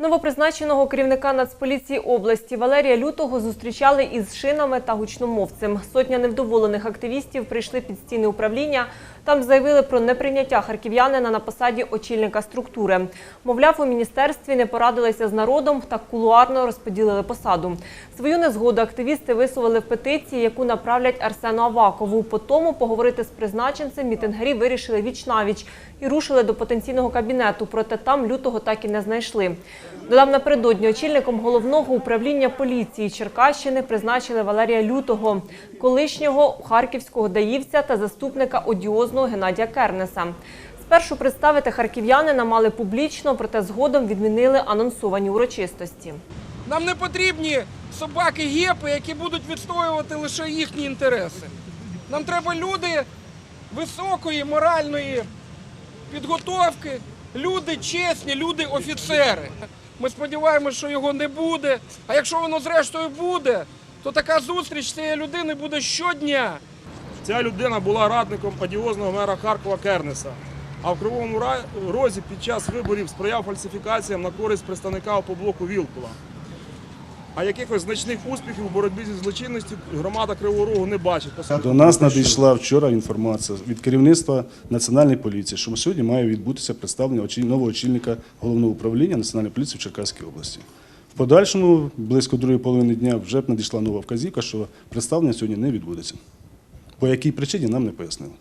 Новопризначеного керівника Нацполіції області Валерія Лютого зустрічали із шинами та гучномовцем. Сотня невдоволених активістів прийшли під стіни управління. Там заявили про неприйняття харків'янина на посаді очільника структури. Мовляв, у міністерстві не порадилися з народом та кулуарно розподілили посаду. Свою незгоду активісти висували в петиції, яку направлять Арсену Авакову. По тому поговорити з призначенцем мітингарі вирішили віч-навіч і рушили до потенційного кабінету. Проте там лютого так і не знайшли. Додав напередодні очільником головного управління поліції Черкащини призначили Валерія Лютого, колишнього харківського даївця та заступника одіозного Геннадія Кернеса. Спершу представити харків'янина мали публічно, проте згодом відмінили анонсовані урочистості. Нам не потрібні собаки-гепи, які будуть відстоювати лише їхні інтереси. Нам треба люди високої моральної підготовки, люди чесні, люди офіцери. Ми сподіваємося, що його не буде. А якщо воно зрештою буде, то така зустріч цієї людини буде щодня. Ця людина була радником одіозного мера Харкова Кернеса. А в Кривому Розі під час виборів сприяв фальсифікаціям на користь представника опоблоку Вілкула. А якихось значних успіхів у боротьбі зі злочинністю громада Кривого Рогу не бачить. До нас надійшла вчора інформація від керівництва Національної поліції, що сьогодні має відбутися представлення нового очільника головного управління Національної поліції в Черкаській області. В подальшому, близько другої половини дня, вже надійшла нова вказівка, що представлення сьогодні не відбудеться. По якій причині нам не пояснили.